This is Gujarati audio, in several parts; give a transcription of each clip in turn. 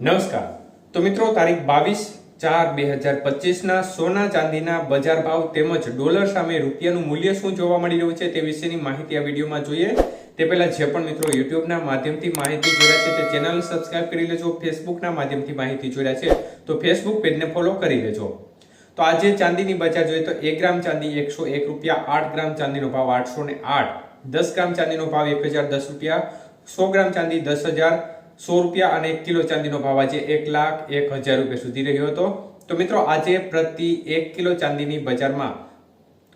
નમસ્કાર. તો મિત્રો, તારીખ બાવીસ ચાર બે હજાર પચીસના સોના ચાંદીના બજાર ભાવ તેમજ ડોલર સામે રૂપિયાનું મૂલ્ય શું જોવા મળી રહ્યું છે તે વિશેની માહિતી આ વિડીયોમાં જોઈએ. તે પહેલા જે પણ મિત્રો યુટ્યુબના માધ્યમથી માહિતી જોડ્યા છે તે ચેનલ સબસ્ક્રાઇબ કરી લેજો, ફેસબુકના માધ્યમથી માહિતી જોડ્યા છે તો ફેસબુક પેજને ફોલો કરી લેજો. તો આજે ચાંદીની બજાર જોઈએ તો એક ગ્રામ ચાંદી એકસો એક રૂપિયા, આઠ ગ્રામ ચાંદીનો ભાવ આઠસો ને આઠ, દસ ગ્રામ ચાંદીનો ભાવ એક હજાર દસ રૂપિયા, સો ગ્રામ ચાંદી દસ હજાર સો રૂપિયા અને એક કિલો ચાંદીનો ભાવ આજે એક લાખ એક હજાર રૂપિયા સુધી રહ્યો હતો. તો મિત્રો, આજે પ્રતિ એક કિલો ચાંદીની બજારમાં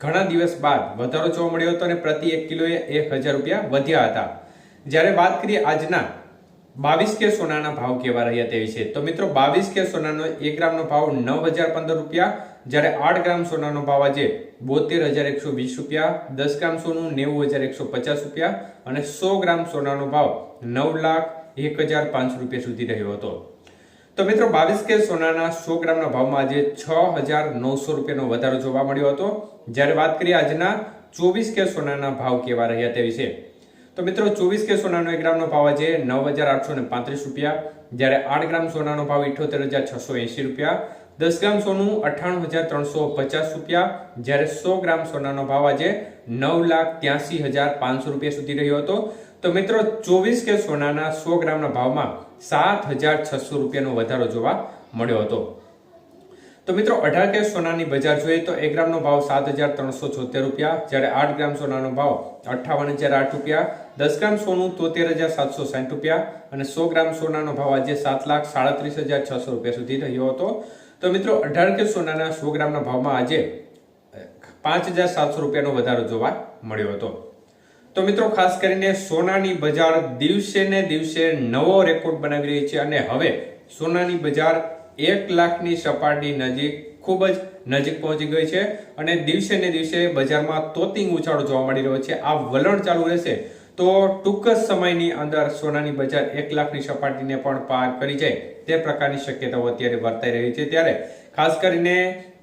ઘણા દિવસ બાદ વધારો જોવા મળ્યો હતો અને પ્રતિ એક કિલોએ એક હજાર રૂપિયા વધ્યા હતા. જ્યારે વાત કરીએ આજના, બાવીસ કે સોનાના ભાવ કેવા રહ્યા તે વિશે, તો મિત્રો, બાવીસ કે સોનાનો એક ગ્રામનો ભાવ નવ હજાર પંદર રૂપિયા, જ્યારે આઠ ગ્રામ સોનાનો ભાવ આજે બોતેર હજાર એકસો વીસ રૂપિયા, દસ ગ્રામ સોનું નેવું હજાર એકસો પચાસ રૂપિયા અને સો ગ્રામ સોનાનો ભાવ નવ લાખ એક હજાર પાંચસો રૂપિયા સુધી રહ્યો હતો. તો મિત્રો, બાવીસ કે સોનાના સો ગ્રામના ભાવમાં આજે છ હજાર નવસો રૂપિયાનો વધારો જોવા મળ્યો હતો. જ્યારે વાત કરીએ આજના, ચોવીસ કે સોનાના ભાવ કેવા રહ્યા તે વિશે. તો મિત્રો, ચોવીસ કે સોનાનો એક ગ્રામનો ભાવ આજે નવ હજાર આઠસો ને પાંત્રીસ રૂપિયા. જ્યારે આઠ ગ્રામ સોનાનો ભાવ ઇઠોતેર હજાર છસો એંસી રૂપિયા. દસ ગ્રામ સોનું અઠ્ઠાણું હજાર ત્રણસો પચાસ રૂપિયા. જ્યારે સો ગ્રામ સોનાનો ભાવ આજે નવ લાખ ત્યાસી હજાર પાંચસો રૂપિયા સુધી રહ્યો હતો. તો મિત્રો ચોવીસ કે સોનાના સો ગ્રામના ભાવમાં સાત હજાર છસો રૂપિયાનો વધારો જોવા મળ્યો હતો. તો મિત્રો અઢાર કે સોનાની બજાર જોઈએ તો એક ગ્રામનો ભાવ સાત હજાર ત્રણસો છોતેર રૂપિયા, જ્યારે આઠ ગ્રામ સોનાનો ભાવ અઠ્ઠાવન હજાર આઠ રૂપિયા, દસ ગ્રામ સોનું તોતેર હજાર સાતસો સાઠ રૂપિયા અને સો ગ્રામ સોનાનો ભાવ આજે સાત લાખ સાડત્રીસ હજાર છસો રૂપિયા સુધી રહ્યો હતો. તો મિત્રો અઢાર કે સોનાના સો ગ્રામના ભાવમાં આજે પાંચ હજાર સાતસો રૂપિયાનો વધારો જોવા મળ્યો હતો. તો મિત્રો, ખાસ કરીને સોનાની બજાર દિવસે ને દિવસે નવો રેકોર્ડ બનાવી રહી છે અને હવે સોનાની બજાર એક લાખની સપાટી નજીક ખૂબ જ નજીક પહોંચી ગઈ છે અને દિવસે ને દિવસે બજારમાં તોતિંગ ઉછાળો જોવા મળી રહ્યો છે. આ વલણ ચાલુ રહેશે તો ટૂંક જ સમયની અંદર સોનાની બજાર એક લાખની સપાટીને પણ પાર કરી જાય તે પ્રકારની શક્યતાઓ અત્યારે વર્તાઈ રહી છે. ત્યારે ખાસ કરીને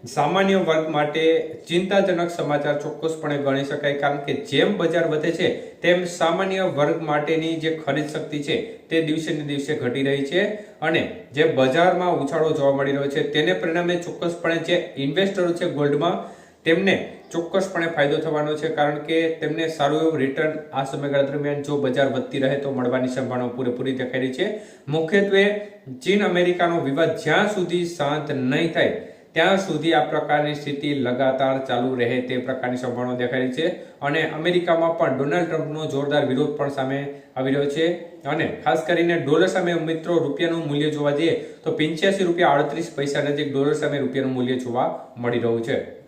સામાન્ય વર્ગ માટે ચિંતાજનક સમાચાર ચોક્કસપણે ગણી શકાય, કારણ કે જેમ બજાર વધે છે, તેમ સામાન્ય વર્ગ માટેની જે ખરીદ શક્તિ છે, તે દિવસે ને દિવસે ઘટી રહી છે અને જે બજારમાં ઉછાળો જોવા મળી રહ્યો છે, તેને પરિણામે ચોક્કસપણે જે ઇન્વેસ્ટરો છે ગોલ્ડમાં, તેમને ચોક્કસપણે ફાયદો થવાનો છે, કારણ કે તેમને સારું એવું રિટર્ન આ સમયગાળા દરમિયાન જો બજાર વધતી રહે તો મળવાની સંભાવના પૂરેપૂરી દેખાઈ રહી છે. મુખ્યત્વે ચીન અમેરિકાનો વિવાદ જ્યાં સુધી શાંત નહીં થાય ત્યાં સુધી આ પ્રકારની સ્થિતિ લગાતાર ચાલુ રહે તે પ્રકારની સંભાવના દેખાઈ છે. અને અમેરિકામાં પણ ડોનાલ્ડ ટ્રમ્પનો જોરદાર વિરોધ પણ સામે આવી રહ્યો છે. અને ખાસ કરીને ડોલર સામે મિત્રો રૂપિયાનું મૂલ્ય જોવા જઈએ તો પંચ્યાસી રૂપિયા અડત્રીસ પૈસા નજીક ડોલર સામે રૂપિયાનું મૂલ્ય જોવા મળી રહ્યું છે.